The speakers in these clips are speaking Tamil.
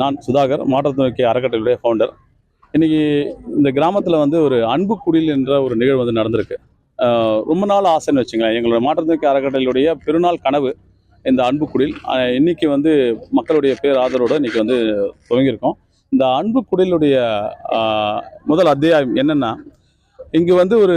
நான் சுதாகர் மாற்றத்துறைக்கு அறக்கட்டளையுடைய ஃபவுண்டர் இன்னைக்கு இந்த கிராமத்தில் வந்து ஒரு அன்பு குடில் என்ற ஒரு நிகழ்வு வந்து நடந்திருக்கு. ரொம்ப நாள் ஆசைன்னு வச்சுங்களேன். எங்களோட மாற்றத்துறைக்கு அறக்கட்டளையுடைய பெருநாள் கனவு இந்த அன்பு குடில். இன்றைக்கி இன்னைக்கு வந்து மக்களுடைய பேர் ஆதரவோட இன்னைக்கு வந்து துவங்கியிருக்கோம். இந்த அன்பு குடிலுடைய முதல் அத்தியாயம் என்னென்னா இங்கே வந்து ஒரு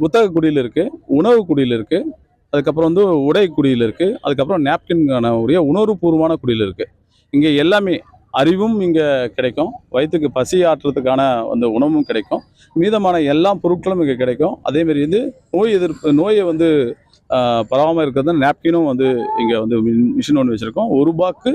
புத்தக குடியில் இருக்குது உணவு குடியில் இருக்குது அதுக்கப்புறம் வந்து உடை குடியில் இருக்குது அதுக்கப்புறம் நாப்கின்கான உரிய உணர்வுபூர்வமான குடியில் இருக்குது இங்கே எல்லாமே அறிவும் இங்கே கிடைக்கும். வயிற்றுக்கு பசி ஆற்றுறதுக்கான அந்த உணவும் கிடைக்கும். மீதமான எல்லா பொருட்களும் இங்கே கிடைக்கும். அதேமாரி வந்து நோய் எதிர்ப்பு நோயை வந்து பரவாமல் இருக்கிறது நாப்கினும் வந்து இங்கே வந்து மிஷின் ஒன்று வச்சுருக்கோம். ஒரு ரூபாய்க்கு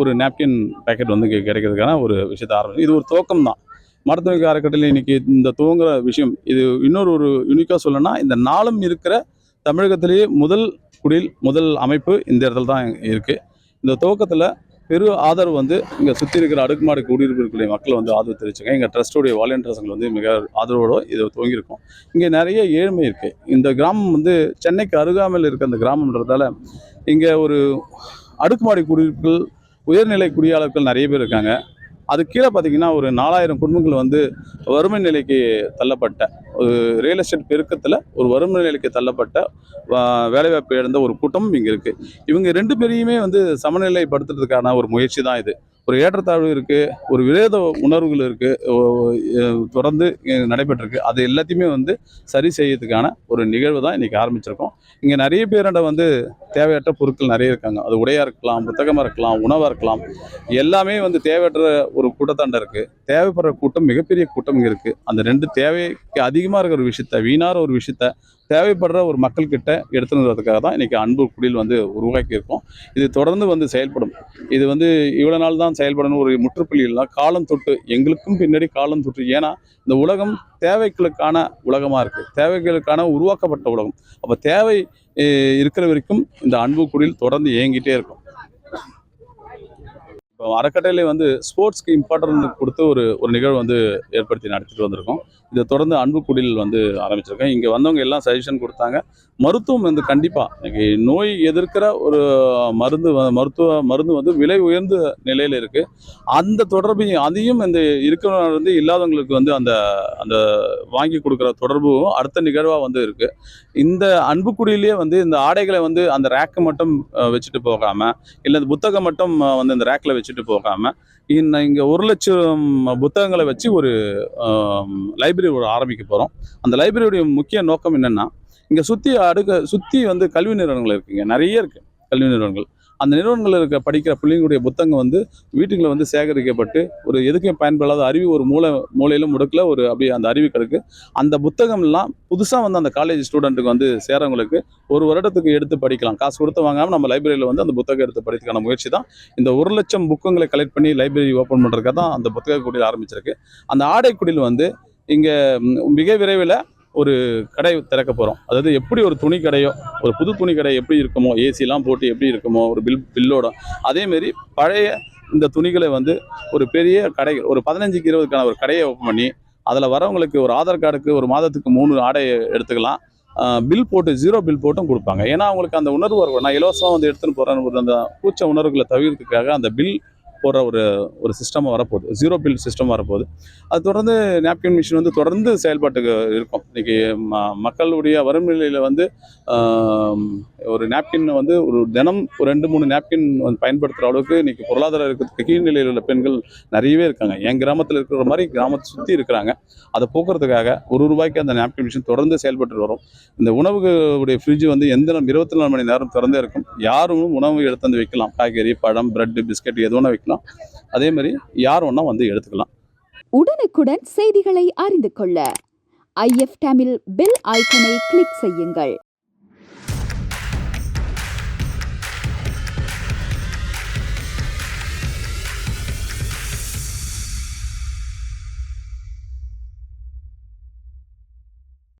ஒரு நாப்கின் பேக்கெட் வந்து இங்கே கிடைக்கிறதுக்கான ஒரு விஷயத்தை ஆரம்பிச்சு இது ஒரு துவக்கம் தான். மருத்துவ அறக்கட்டளை இன்னைக்கு இந்த துவங்குற விஷயம் இது இன்னொரு ஒரு யூனிக்காக சொல்லணும்னா இந்த நாளும் இருக்கிற தமிழகத்திலேயே முதல் குடில் முதல் அமைப்பு இந்த இடத்துல தான் இருக்குது இந்த துவக்கத்தில் பெரு ஆதரவு வந்து இங்கே சுற்றி இருக்கிற அடுக்குமாடி குடியிருப்புகளுடைய மக்களை வந்து ஆதரவு தெரிவிச்சுங்க எங்கள் ட்ரஸ்ட்டுடைய வாலண்டியர்ஸுங்கள் வந்து மிக ஆதரவோடு இது துவங்கியிருக்கோம். இங்கே நிறைய ஏழ்மை இருக்குது இந்த கிராமம் வந்து சென்னைக்கு அருகாமையில் இருக்க அந்த கிராமம்ன்றதால இங்கே ஒரு அடுக்குமாடி குடியிருப்புகள் உயர்நிலை குடியாளர்கள் நிறைய பேர் இருக்காங்க. அது கீழே பார்த்தீங்கன்னா ஒரு நாலாயிரம் குடும்பங்கள் வந்து வறுமை நிலைக்கு தள்ளப்பட்ட ஒரு ரியல் எஸ்டேட் பெருக்கத்தில் ஒரு வறுமை நிலைக்கு தள்ளப்பட்ட வேலைவாய்ப்பு இழந்த ஒரு கூட்டமும் இங்கே இருக்குது இவங்க ரெண்டு பேரையுமே வந்து சமநிலைப்படுத்துறதுக்கான ஒரு முயற்சி தான் இது. ஒரு ஏற்றத்தாழ்வு இருக்குது ஒரு விரோத உணர்வுகள் இருக்குது தொடர்ந்து நடைபெற்றிருக்கு. அது எல்லாத்தையுமே வந்து சரி செய்யறதுக்கான ஒரு நிகழ்வு தான் இன்றைக்கி ஆரம்பிச்சிருக்கோம். இங்கே நிறைய பேரண்ட வந்து தேவையற்ற பொருட்கள் நிறைய இருக்காங்க. அது உடையாக இருக்கலாம் புத்தகமாக இருக்கலாம் உணவாக இருக்கலாம். எல்லாமே வந்து தேவையற்ற ஒரு கூட்டத்தாண்ட இருக்குது தேவைப்படுற கூட்டம் மிகப்பெரிய கூட்டம் இங்கே இருக்குது அந்த ரெண்டு தேவைக்கு அதிகமாக இருக்கிற ஒரு விஷயத்த வீணார ஒரு விஷயத்த தேவைப்படுற ஒரு மக்கள்கிட்ட எடுத்துன்னு வரதுக்காக தான் இன்றைக்கி அன்பு குடில் வந்து உருவாக்கி இருக்கோம் இது தொடர்ந்து வந்து செயல்படும். இது வந்து இவ்வளோ நாள் தான் செயல்படணும். ஒரு முற்றுப்புள்ளி இல்லை காலம் தொட்டு எங்களுக்கும் பின்னாடி காலம் தொட்டு. ஏன்னா இந்த உலகம் தேவைகளுக்கான உலகமாக இருக்குது தேவைகளுக்கான உருவாக்கப்பட்ட உலகம். அப்போ தேவை இருக்கிற வரைக்கும் இந்த அன்பு குடில் தொடர்ந்து இயங்கிட்டே இருக்கும். இப்போ அறக்கட்டளை வந்து ஸ்போர்ட்ஸ்க்கு இம்பார்ட்டன்ட் கொடுத்து ஒரு ஒரு நிகழ்வு வந்து ஏற்படுத்தி நடத்திட்டு வந்திருக்கோம். இதை தொடர்ந்து அன்பு குடில் வந்து ஆரம்பிச்சிருக்கேன். இங்கே வந்தவங்க எல்லாம் சஜஷன் கொடுத்தாங்க. மருத்துவம் வந்து கண்டிப்பாக இன்னைக்கு நோய் எதிர்க்கிற ஒரு மருந்து மருத்துவ மருந்து வந்து விலை உயர்ந்த நிலையில் இருக்குது அந்த தொடர்பையும் அதையும் இந்த இருக்கிறவங்க வந்து இல்லாதவங்களுக்கு வந்து அந்த அந்த வாங்கி கொடுக்குற தொடர்பும் அடுத்த நிகழ்வாக வந்து இருக்குது இந்த அன்புக்குடியிலேயே வந்து இந்த ஆடைகளை வந்து அந்த ரேக்கை மட்டும் வச்சுட்டு போகாமல் இல்லை இந்த புத்தகம் மட்டும் வந்து இந்த ரேக்கில் வச்சுட்டு போகாமல் இன்ன இங்கே ஒரு லட்சம் புத்தகங்களை வச்சு ஒரு லைப்ரரி ஒரு ஆரம்பிக்க போகிறோம் அந்த லைப்ரரியுடைய முக்கிய நோக்கம் என்னென்னா இங்கே சுற்றி அடுக்க சுற்றி வந்து கல்வி நிறுவனங்கள் இருக்குங்க. நிறைய இருக்குது கல்வி நிறுவனங்கள். அந்த நிறுவனங்களில் இருக்க படிக்கிற பிள்ளைங்களுடைய புத்தகம் வந்து வீட்டுக்குள்ள வந்து சேகரிக்கப்பட்டு ஒரு எதுக்கும் பயன்படாத அறிவு ஒரு மூளை மூலையிலும் முடுக்கில் ஒரு அப்படியே அந்த அறிவு கிடக்கு. அந்த புத்தகம்லாம் புதுசாக வந்து அந்த காலேஜ் ஸ்டூடெண்ட்டுக்கு வந்து சேரவங்களுக்கு ஒரு வருடத்துக்கு எடுத்து படிக்கலாம். காசு கொடுத்து வாங்காமல் நம்ம லைப்ரரியில் வந்து அந்த புத்தகம் எடுத்து படிக்கிறதுக்கான முயற்சி தான். இந்த ஒரு லட்சம் புக்கங்களை கலெக்ட் பண்ணி லைப்ரரி ஓப்பன் பண்ணுறதுக்காக தான் அந்த புத்தக குடியில் ஆரம்பிச்சிருக்கு. அந்த ஆடை குடியில் வந்து இங்கே மிக விரைவில் ஒரு கடை திறக்க போகிறோம் அதாவது எப்படி ஒரு துணி கடையோ ஒரு புது துணி கடை எப்படி இருக்குமோ ஏசிலாம் போட்டு எப்படி இருக்குமோ ஒரு பில் பில்லோட அதேமாரி பழைய இந்த துணிகளை வந்து ஒரு பெரிய கடை ஒரு பதினஞ்சுக்கு இருபதுக்கான ஒரு கடையை ஓப்பன் பண்ணி அதில் வரவங்களுக்கு ஒரு ஆதார் கார்டுக்கு ஒரு மாதத்துக்கு மூணு ஆடை எடுத்துக்கலாம். பில் போட்டு ஜீரோ பில் போட்டும் கொடுப்பாங்க. ஏன்னா அவங்களுக்கு அந்த உணர்வு இருக்கும் நான் இலவசமாக வந்து எடுத்துன்னு போகிறேன்னு அந்த கூச்ச உணர்வுகளை தவிர்க்கிறதுக்காக அந்த பில் போடுற ஒரு ஒரு சிஸ்டம் வரப்போகுது. ஜீரோ பில் சிஸ்டம் வரப்போகுது. அது தொடர்ந்து நாப்கின் மிஷின் வந்து தொடர்ந்து செயல்பாட்டுக்கு இருக்கும். இன்றைக்கி ம மக்களுடைய வரும் நிலையில் வந்து ஒரு நாப்கின் வந்து ஒரு தினம் ஒரு ரெண்டு மூணு நாப்கின் வந்து பயன்படுத்துகிற அளவுக்கு இன்றைக்கி பொருளாதார இருக்கிறதுக்கு கீழ்நிலையில் உள்ள பெண்கள் நிறையவே இருக்காங்க. என் கிராமத்தில் இருக்கிற மாதிரி கிராமத்தை சுற்றி இருக்கிறாங்க. அதை போக்குறதுக்காக ஒரு ரூபாய்க்கு அந்த நாப்கின் மிஷின் தொடர்ந்து செயல்பட்டு வரும். இந்த உணவுடைய ஃப்ரிட்ஜ் வந்து எந்த நேரம் இருபத்தி நாலு மணி நேரம் திறந்தே இருக்கும். யாரும் உணவு எடுத்து வந்து வைக்கலாம். காய்கறி பழம் பிரெட் பிஸ்கட் எது ஒன்று வைக்கலாம். அதே மாதிரி யார் ஒன்றா வந்து எடுத்துக்கலாம். உடனுக்குடன் செய்திகளை அறிந்து கொள்ள. ஐஎஃப் தமிழ் பெல் ஐக்கனை கிளிக் செய்யுங்கள்.